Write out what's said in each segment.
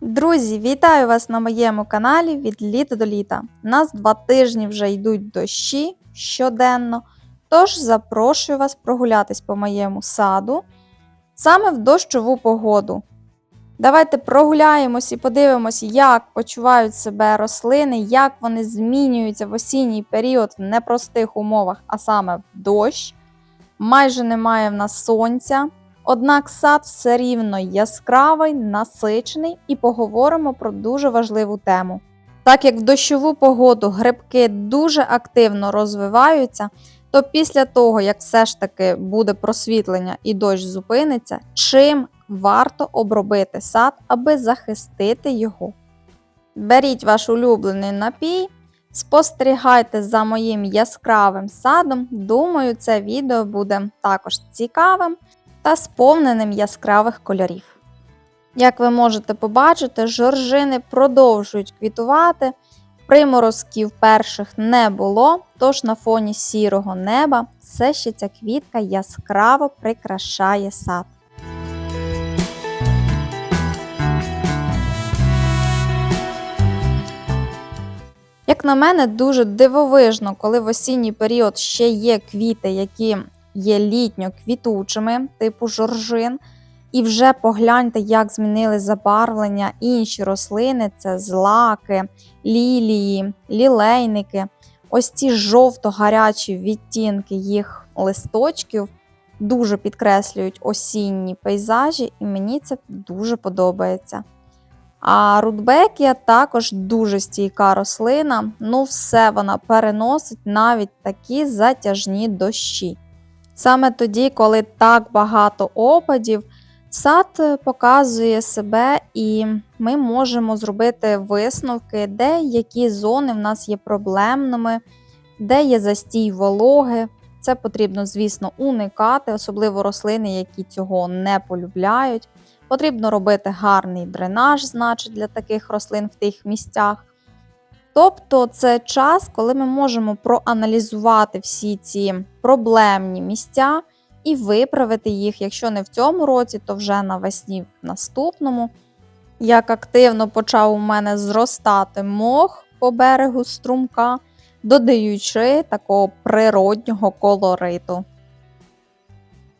Друзі, вітаю вас на моєму каналі від літа до літа. У нас два тижні вже йдуть дощі щоденно, тож запрошую вас прогулятись по моєму саду саме в дощову погоду. Давайте прогуляємось і подивимось, як почувають себе рослини, як вони змінюються в осінній період в непростих умовах, а саме в дощ. Майже немає в нас сонця. Однак сад все рівно яскравий, насичений і поговоримо про дуже важливу тему. Так як в дощову погоду грибки дуже активно розвиваються, то після того, як все ж таки буде просвітлення і дощ зупиниться, чим варто обробити сад, аби захистити його. Беріть ваш улюблений напій, спостерігайте за моїм яскравим садом. Думаю, це відео буде також цікавим та сповненим яскравих кольорів. Як ви можете побачити, жоржини продовжують квітувати. Приморозків перших не було, тож на фоні сірого неба все ще ця квітка яскраво прикрашає сад. Як на мене, дуже дивовижно, коли в осінній період ще є квіти, які є літньо квітучими, типу жоржин. І вже погляньте, як змінили забарвлення інші рослини: це злаки, лілії, лілейники. Ось ці жовто-гарячі відтінки їх листочків дуже підкреслюють осінні пейзажі, і мені це дуже подобається. А рудбекія також дуже стійка рослина, ну все вона переносить навіть такі затяжні дощі. Саме тоді, коли так багато опадів, сад е, показує себе, і ми можемо зробити висновки, де які зони в нас є проблемними, де є застій вологи. Це потрібно, звісно, уникати, особливо рослини, які цього не полюбляють. Потрібно робити гарний дренаж, значить, для таких рослин в тих місцях. Тобто це час, коли ми можемо проаналізувати всі ці проблемні місця і виправити їх, якщо не в цьому році, то вже навесні в наступному. Як активно почав у мене зростати мох по берегу струмка, додаючи такого природнього колориту.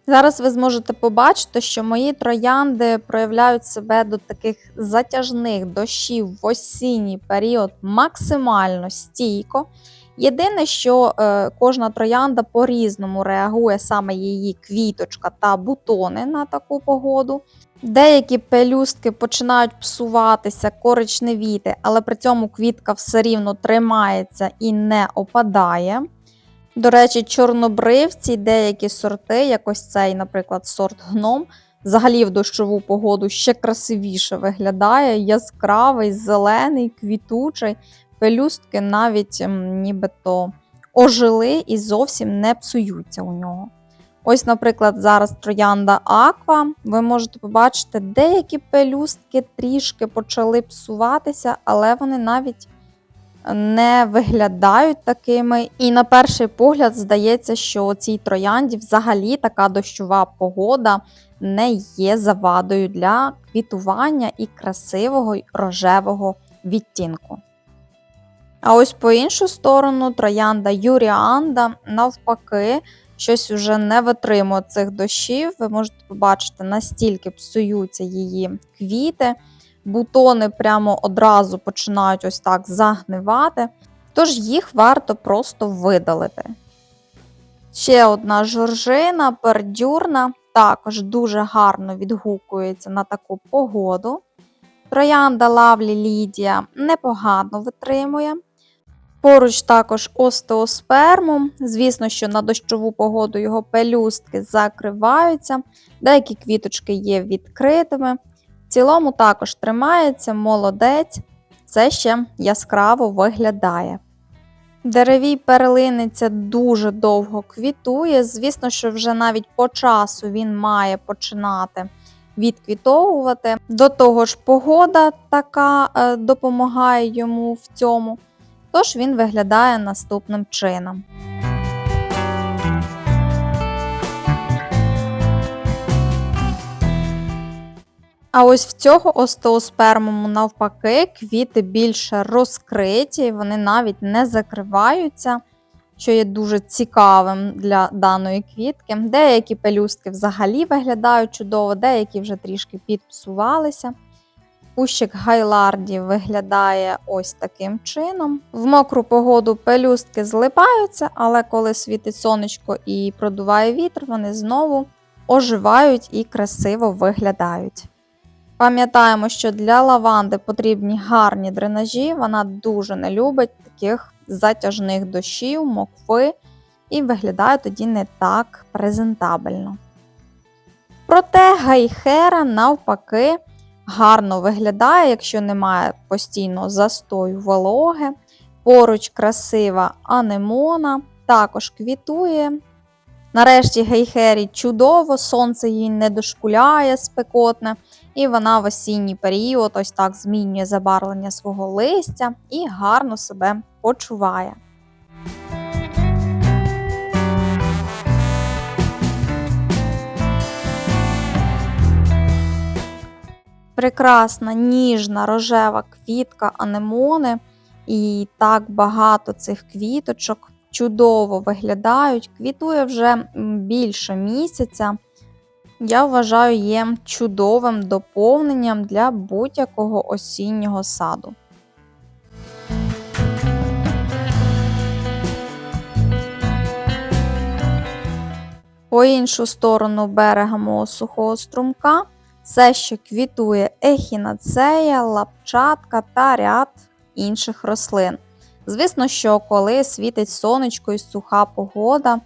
Зараз ви зможете побачити, що мої троянди проявляють себе до таких затяжних дощів в осінній період максимально стійко. Єдине, що е, кожна троянда по-різному реагує саме її квіточка та бутони на таку погоду. Деякі пелюстки починають псуватися, коричневіти, але при цьому квітка все рівно тримається і не опадає. До речі, чорнобривці, деякі сорти, як ось цей, наприклад, сорт гном, взагалі в дощову погоду ще красивіше виглядає, яскравий, зелений, квітучий. Пелюстки навіть нібито ожили і зовсім не псуються у нього. Ось, наприклад, зараз троянда Аква. Ви можете побачити, деякі пелюстки трішки почали псуватися, але вони навіть не виглядають такими. І на перший погляд здається, що цій троянді взагалі така дощова погода не є завадою для квітування і красивого рожевого відтінку. А ось по іншу сторону троянда Юріанда, навпаки, щось уже не витримує цих дощів. Ви можете побачити, настільки псуються її квіти бутони прямо одразу починають ось так загнивати, тож їх варто просто видалити. Ще одна жоржина, пердюрна, також дуже гарно відгукується на таку погоду. Троянда Лавлі Лідія непогано витримує. Поруч також остеоспермум. Звісно, що на дощову погоду його пелюстки закриваються, деякі квіточки є відкритими. В цілому також тримається молодець, це ще яскраво виглядає. Деревій перлиниця дуже довго квітує. Звісно, що вже навіть по часу він має починати відквітовувати. До того ж, погода така е, допомагає йому в цьому. Тож він виглядає наступним чином. А ось в цього остеоспермуму навпаки квіти більше розкриті, вони навіть не закриваються, що є дуже цікавим для даної квітки. Деякі пелюстки взагалі виглядають чудово, деякі вже трішки підпсувалися. Кущик гайлардів виглядає ось таким чином. В мокру погоду пелюстки злипаються, але коли світить сонечко і продуває вітер, вони знову оживають і красиво виглядають. Пам'ятаємо, що для лаванди потрібні гарні дренажі, вона дуже не любить таких затяжних дощів, мокви, і виглядає тоді не так презентабельно. Проте гайхера, навпаки, гарно виглядає, якщо немає постійно застою вологи. Поруч красива анемона, також квітує. Нарешті гейхері чудово, сонце їй не дошкуляє спекотне, і вона в осінній період ось так змінює забарвлення свого листя і гарно себе почуває. Прекрасна ніжна рожева квітка анемони, і так багато цих квіточок чудово виглядають. Квітує вже більше місяця. Я вважаю, є чудовим доповненням для будь-якого осіннього саду. По іншу сторону берега мого сухого струмка все ще квітує ехінацея, лапчатка та ряд інших рослин. Звісно, що коли світить сонечко і суха погода,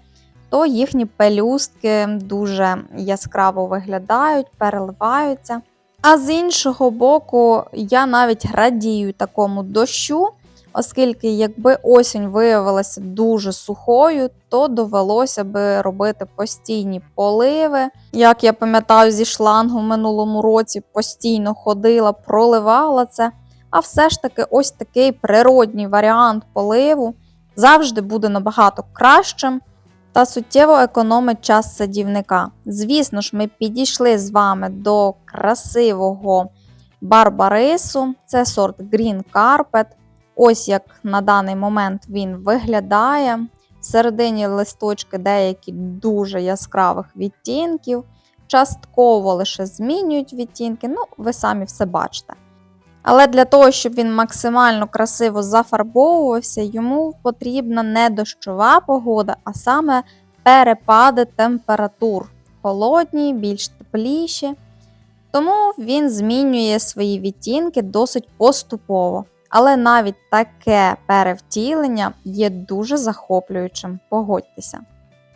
то їхні пелюстки дуже яскраво виглядають, переливаються. А з іншого боку, я навіть радію такому дощу, оскільки якби осінь виявилася дуже сухою, то довелося би робити постійні поливи. Як я пам'ятаю, зі шлангу в минулому році постійно ходила, проливала це. А все ж таки, ось такий природній варіант поливу завжди буде набагато кращим та суттєво економить час садівника. Звісно ж, ми підійшли з вами до красивого барбарису, це сорт Green Carpet. Ось як на даний момент він виглядає. Всередині листочки деякі дуже яскравих відтінків, частково лише змінюють відтінки, ну, ви самі все бачите. Але для того, щоб він максимально красиво зафарбовувався, йому потрібна не дощова погода, а саме перепади температур. Холодні, більш тепліші. Тому він змінює свої відтінки досить поступово. Але навіть таке перевтілення є дуже захоплюючим, погодьтеся.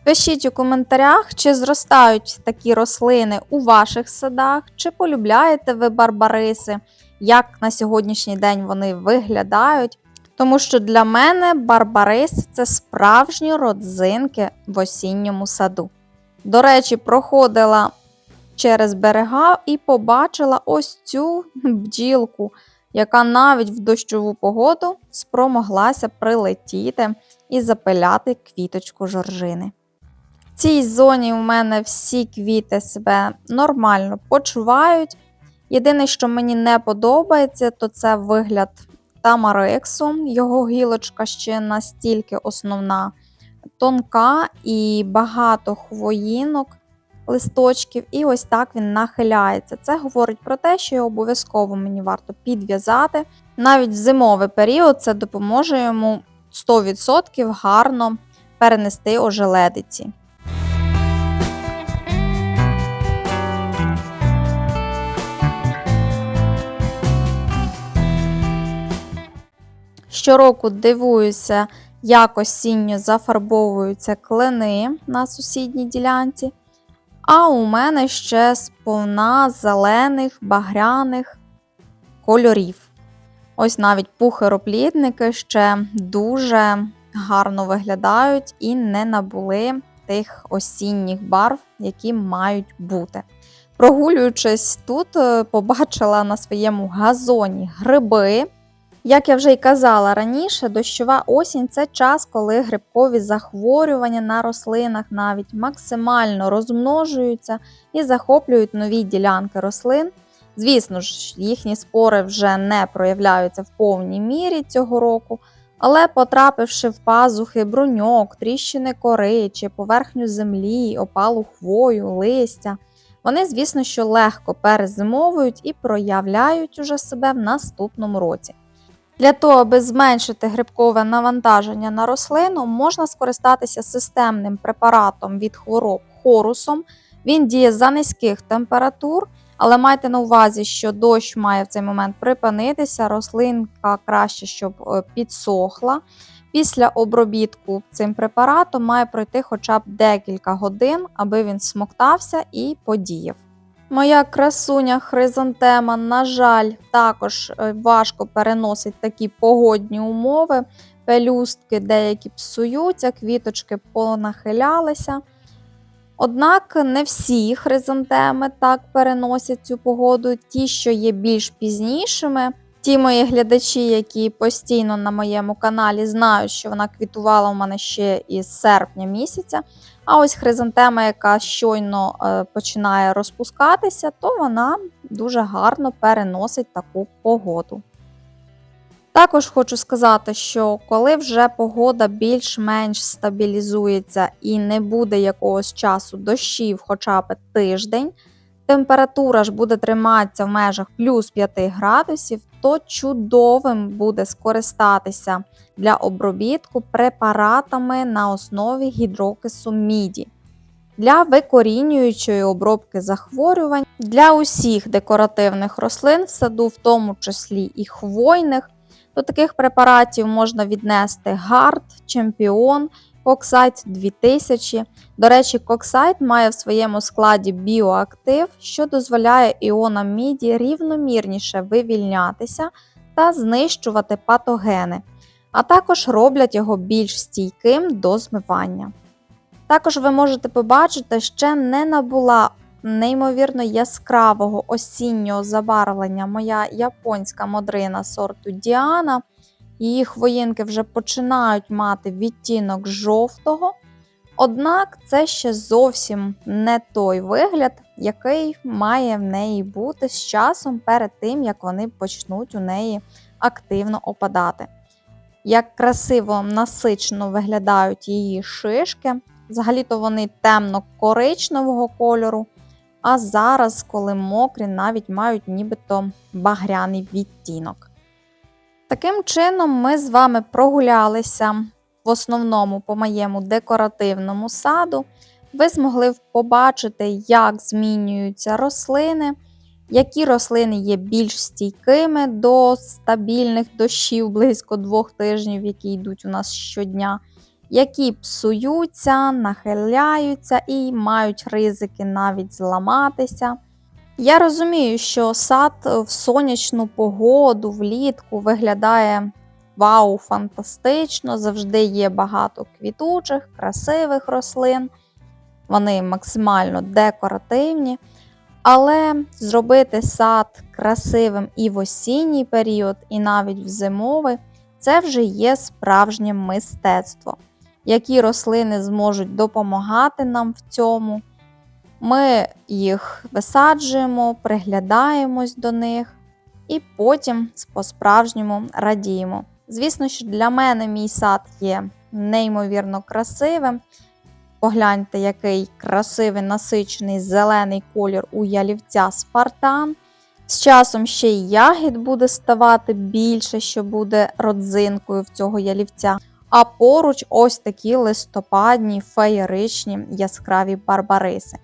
Пишіть у коментарях, чи зростають такі рослини у ваших садах, чи полюбляєте ви барбариси як на сьогоднішній день вони виглядають. Тому що для мене барбарис це справжні родзинки в осінньому саду. До речі, проходила через берега і побачила ось цю бджілку, яка навіть в дощову погоду спромоглася прилетіти і запиляти квіточку жоржини. В цій зоні у мене всі квіти себе нормально почувають. Єдине, що мені не подобається, то це вигляд тамарексу. Його гілочка ще настільки основна, тонка і багато хвоїнок, листочків, і ось так він нахиляється. Це говорить про те, що його обов'язково мені варто підв'язати. Навіть в зимовий період це допоможе йому 100% гарно перенести ожеледиці. Щороку дивуюся, як осінньо зафарбовуються клини на сусідній ділянці. А у мене ще сповна зелених, багряних кольорів. Ось навіть пухироплідники ще дуже гарно виглядають і не набули тих осінніх барв, які мають бути. Прогулюючись тут, е, побачила на своєму газоні гриби. Як я вже й казала раніше, дощова осінь це час, коли грибкові захворювання на рослинах навіть максимально розмножуються і захоплюють нові ділянки рослин. Звісно ж, їхні спори вже не проявляються в повній мірі цього року, але потрапивши в пазухи бруньок, тріщини кори чи поверхню землі, опалу хвою, листя, вони, звісно, що легко перезимовують і проявляють уже себе в наступному році. Для того, аби зменшити грибкове навантаження на рослину, можна скористатися системним препаратом від хвороб хорусом. Він діє за низьких температур, але майте на увазі, що дощ має в цей момент припинитися, рослинка краще, щоб е, підсохла. Після обробітку цим препаратом має пройти хоча б декілька годин, аби він смоктався і подіяв. Моя красуня хризантема, на жаль, також е, важко переносить такі погодні умови. Пелюстки деякі псуються, квіточки понахилялися. Однак не всі хризантеми так переносять цю погоду, ті, що є більш пізнішими. Ті мої глядачі, які постійно на моєму каналі знають, що вона квітувала у мене ще із серпня місяця. А ось хризантема, яка щойно е, починає розпускатися, то вона дуже гарно переносить таку погоду. Також хочу сказати, що коли вже погода більш-менш стабілізується і не буде якогось часу дощів хоча б тиждень, температура ж буде триматися в межах плюс 5 градусів, то чудовим буде скористатися для обробітку препаратами на основі гідрокису міді. Для викорінюючої обробки захворювань для усіх декоративних рослин в саду, в тому числі і хвойних, до таких препаратів можна віднести гард, чемпіон, Коксайт 2000. До речі, коксайт має в своєму складі біоактив, що дозволяє іонам міді рівномірніше вивільнятися та знищувати патогени, а також роблять його більш стійким до змивання. Також ви можете побачити, ще не набула неймовірно яскравого осіннього забарвлення моя японська модрина сорту Діана. Її хвоїнки вже починають мати відтінок жовтого. Однак це ще зовсім не той вигляд, який має в неї бути з часом перед тим, як вони почнуть у неї активно опадати. Як красиво насичено виглядають її шишки, взагалі-то вони темно-коричневого кольору, а зараз, коли мокрі, навіть мають нібито багряний відтінок. Таким чином, ми з вами прогулялися в основному по моєму декоративному саду. Ви змогли побачити, як змінюються рослини, які рослини є більш стійкими до стабільних дощів близько двох тижнів, які йдуть у нас щодня, які псуються, нахиляються і мають ризики навіть зламатися. Я розумію, що сад в сонячну погоду влітку виглядає вау, фантастично, завжди є багато квітучих, красивих рослин, вони максимально декоративні. Але зробити сад красивим і в осінній період, і навіть в зимовий це вже є справжнє мистецтво, які рослини зможуть допомагати нам в цьому. Ми їх висаджуємо, приглядаємось до них і потім по-справжньому радіємо. Звісно, що для мене мій сад є неймовірно красивим. Погляньте, який красивий насичений зелений колір у ялівця Спартан. З часом ще й ягід буде ставати більше, що буде родзинкою в цього ялівця. А поруч ось такі листопадні, феєричні яскраві барбариси.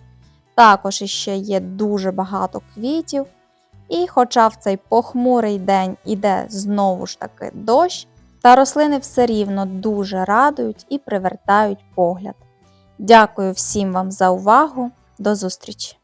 Також іще є дуже багато квітів. І хоча в цей похмурий день іде знову ж таки дощ, та рослини все рівно дуже радують і привертають погляд. Дякую всім вам за увагу. До зустрічі!